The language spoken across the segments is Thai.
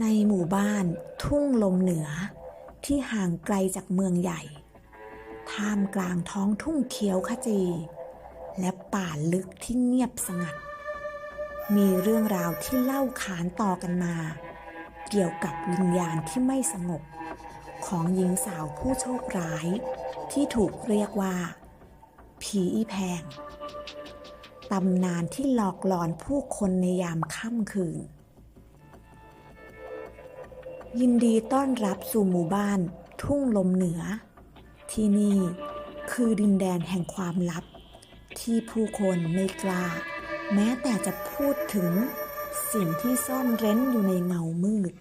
ในหมู่บ้านทุ่งลมเหนือ ที่ห่างไกลจากเมืองใหญ่ ท่ามกลางท้องทุ่งเขียวขจี และป่าลึกที่เงียบสงัด มีเรื่องราวที่เล่าขานต่อกันมา เกี่ยวกับวิญญาณที่ไม่สงบ ของหญิงสาวผู้โชคร้าย ที่ถูกเรียกว่า ผีอีแพงตำนานที่หลอกหลอนผู้คนในยามค่ำคืน ยินดีต้อนรับสู่หมู่บ้าน ทุ่งลมเหนือ ที่นี่คือดินแดนแห่งความลับ ที่ผู้คนไม่กล้า แม้แต่จะพูดถึงสิ่งที่ซ่อนเร้นอยู่ในเงามืด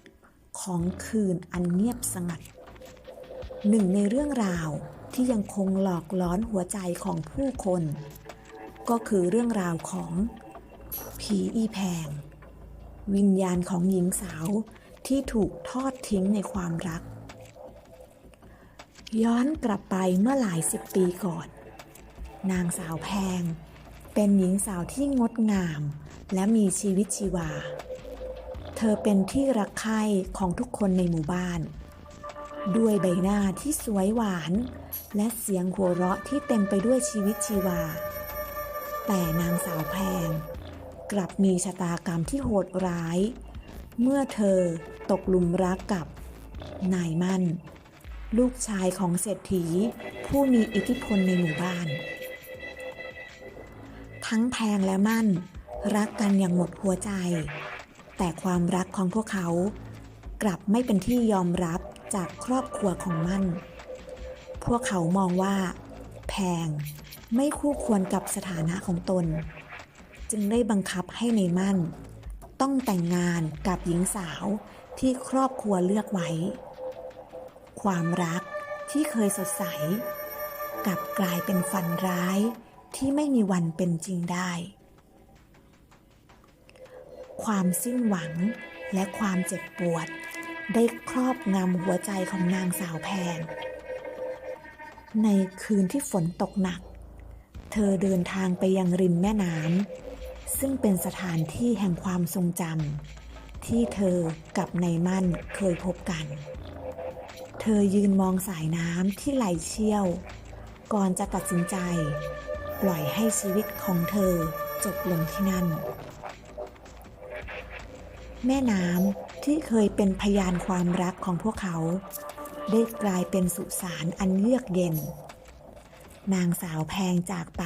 ของคืนอันเงียบสงัด หนึ่งในเรื่องราวที่ยังคงหลอกล้อนหัวใจของผู้คน ก็คือเรื่องราวของผีอีแพง วิญญาณของหญิงสาว ที่ถูกทอดทิ้งในความรัก ย้อนกลับไปเมื่อหลายสิบปีก่อน นางสาวแพง เป็นหญิงสาวที่งดงาม และมีชีวิตชีวา เธอเป็นที่รักใคร่ของทุกคนในหมู่บ้าน ด้วยใบหน้าที่สวยหวาน และเสียงหัวเราะที่เต็มไปด้วยชีวิตชีวา แต่นางสาวแพงกลับมีชะตากรรมที่โหดร้าย เมื่อเธอตกหลุมรักกับนายมั่น ลูกชายของเศรษฐีผู้มีอิทธิพลในหมู่บ้าน ทั้งแพงและมั่น รักกันอย่างหมดหัวใจ แต่ความรักของพวกเขา กลับไม่เป็นที่ยอมรับจากครอบครัวของมั่น พวกเขามองว่า แพงไม่คู่ควรกับสถานะของตน จึงได้บังคับให้ในมั่น ต้องแต่งงานกับหญิงสาวที่ครอบครัวเลือกไว้ ความรักที่เคยสดใส กลับกลายเป็นฝันร้ายที่ไม่มีวันเป็นจริงได้ ความสิ้นหวังและความเจ็บปวด ได้ครอบงำหัวใจของนางสาวแพงในคืนที่ฝนตกหนัก เธอเดินทางไปยังริมแม่น้ำ ซึ่งเป็นสถานที่แห่งความทรงจำที่เธอกับนายมั่นเคยพบกัน เธอยืนมองสายน้ำที่ไหลเชี่ยว ก่อนจะตัดสินใจ ปล่อยให้ชีวิตของเธอจบลงที่นั่น แม่น้ำที่เคยเป็นพยานความรักของพวกเขา ได้กลายเป็นสุสานอันเยือกเย็น นางสาวแพงจากไป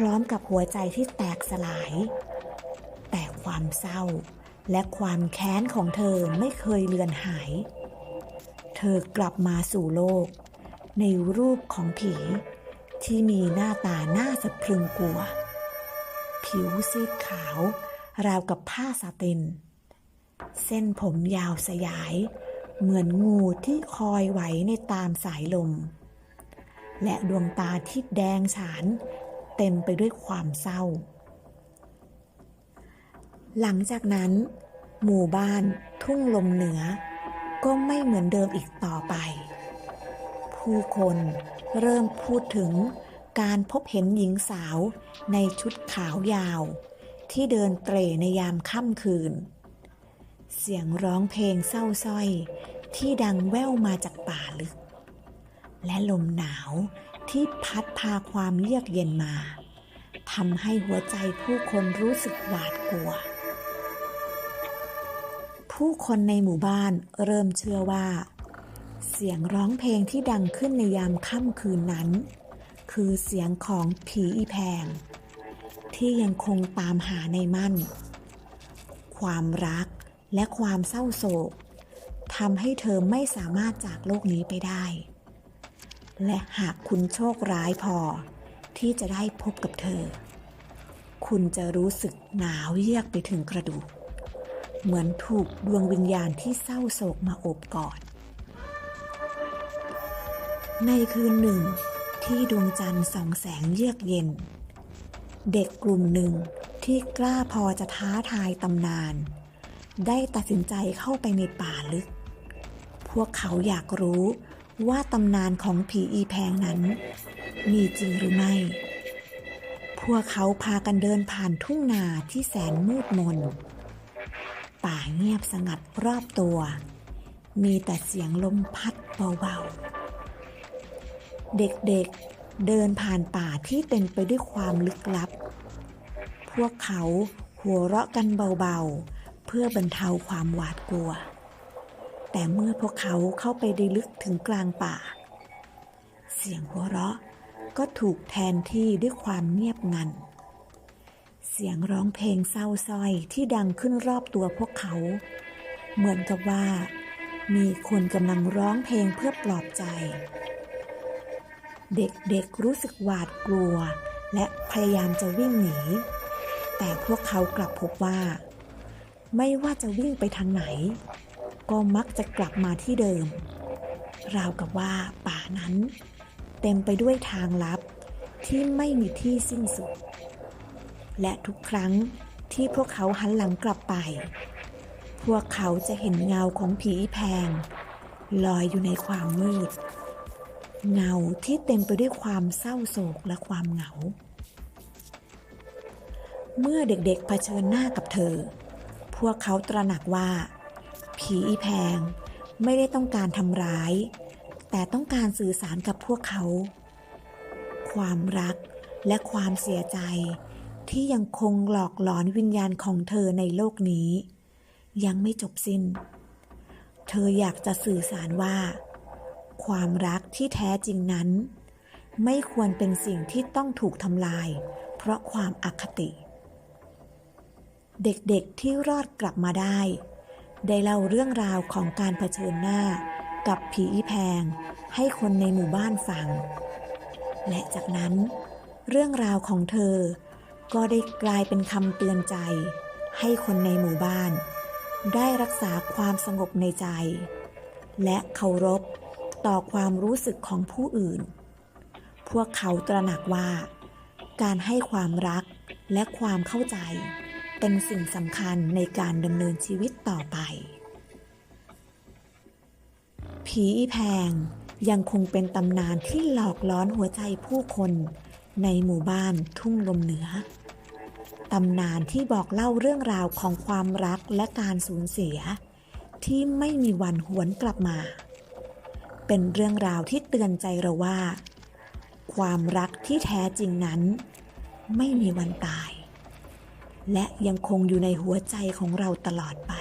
พร้อมกับหัวใจที่แตกสลาย แต่ความเศร้าและความแค้นของเธอไม่เคยเลือนหาย เธอกลับมาสู่โลก ในรูปของผีที่มีหน้าตาหน้าสะพรึงกลัว ผิวซีดขาว ราวกับผ้าสาติน เส้นผมยาวสยาย เหมือนงูที่คอยไหวในตามสายลม และดวงตาที่แดงฉาน เต็มไปด้วยความเศร้า หลังจากนั้น หมู่บ้านทุ่งลมเหนือ ก็ไม่เหมือนเดิมอีกต่อไป ผู้คนเริ่มพูดถึงการพบเห็นหญิงสาวในชุดขาวยาว ที่เดินเตร่ในยามค่ำคืน เสียงร้องเพลงเศร้าสร้อยที่ดังแว่วมาจากป่าลึก และลมหนาว ที่พัดพาความเยือกเย็นมาทำให้หัวใจผู้คนรู้สึกหวาดกลัว ผู้คนในหมู่บ้านเริ่มเชื่อว่า เสียงร้องเพลงที่ดังขึ้นในยามค่ำคืนนั้น คือเสียงของผีอีแพง ที่ยังคงตามหาในมั่น ความรักและความเศร้าโศกทำให้เธอไม่สามารถจากโลกนี้ไปได้ และหากคุณโชคร้ายพอ ที่จะได้พบกับเธอ คุณจะรู้สึกหนาวเยือกไปถึงกระดูก เหมือนถูกดวงวิญญาณที่เศร้าโศกมาโอบกอด ในคืนหนึ่ง ที่ดวงจันทร์ส่องแสงเยือกเย็น เด็กกลุ่มหนึ่งที่กล้าพอจะท้าทายตำนาน ได้ตัดสินใจเข้าไปในป่าลึก พวกเขาอยากรู้ ว่าตำนานของผีอีแพงนั้น มีจริงหรือไม่ พวกเขาพากันเดินผ่านทุ่งนาที่แสนมืดมน ป่าเงียบสงัดรอบตัว มีแต่เสียงลมพัดเบาๆ เด็กๆเดินผ่านป่าที่เต็มไปด้วยความลึกลับ พวกเขาหัวเราะกันเบาๆ เพื่อบรรเทาความหวาดกลัว แต่เมื่อพวกเขาเข้าไปได้ลึกถึงกลางป่า เสียงหัวเราะก็ถูกแทนที่ด้วยความเงียบงัน เสียงร้องเพลงเศร้าส้อยที่ดังขึ้นรอบตัวพวกเขา เหมือนกับว่า มีคนกำลังร้องเพลงเพื่อปลอบใจ เด็กๆรู้สึกหวาดกลัว และพยายามจะวิ่งหนี แต่พวกเขากลับพบว่า ไม่ว่าจะวิ่งไปทางไหน ก็มักจะกลับมาที่เดิม ราวกับว่าป่านั้น เต็มไปด้วยทางลับที่ไม่มีที่สิ้นสุด และทุกครั้งที่พวกเขาหันหลังกลับไป พวกเขาจะเห็นเงาของผีแพง ลอยอยู่ในความมืด เงาที่เต็มไปด้วยความเศร้าโศกและความเหงา เมื่อเด็กๆเผชิญหน้ากับเธอ พวกเขาตระหนักว่า ผีอีแพงไม่ได้ต้องการทำร้าย แต่ต้องการสื่อสารกับพวกเขา ความรักและความเสียใจที่ยังคงหลอกหลอนวิญญาณของเธอในโลกนี้ ยังไม่จบสิ้น เธออยากจะสื่อสารว่า ความรักที่แท้จริงนั้น ไม่ควรเป็นสิ่งที่ต้องถูกทำลาย เพราะความอคติ เด็กๆที่รอดกลับมาได้ ได้เล่าเรื่องราวของการเผชิญหน้า กับผีอีแพง ให้คนในหมู่บ้านฟัง และจากนั้น เรื่องราวของเธอ ก็ได้กลายเป็นคำเตือนใจ ให้คนในหมู่บ้าน ได้รักษาความสงบในใจ และเคารพต่อความรู้สึกของผู้อื่น พวกเขาตระหนักว่า การให้ความรักและความเข้าใจ เป็นสิ่งสำคัญในการดำเนินชีวิตต่อไปผีอีแพงยังคงเป็นตำนานที่หลอกล้อนหัวใจผู้คนในหมู่บ้านทุ่งลมเหนือ ตำนานที่บอกเล่าเรื่องราวของความรักและการสูญเสีย ที่ไม่มีวันหวนกลับมา เป็นเรื่องราวที่เตือนใจเราว่า ความรักที่แท้จริงนั้น ไม่มีวันตาย และยังคงอยู่ในหัวใจของเราตลอดไป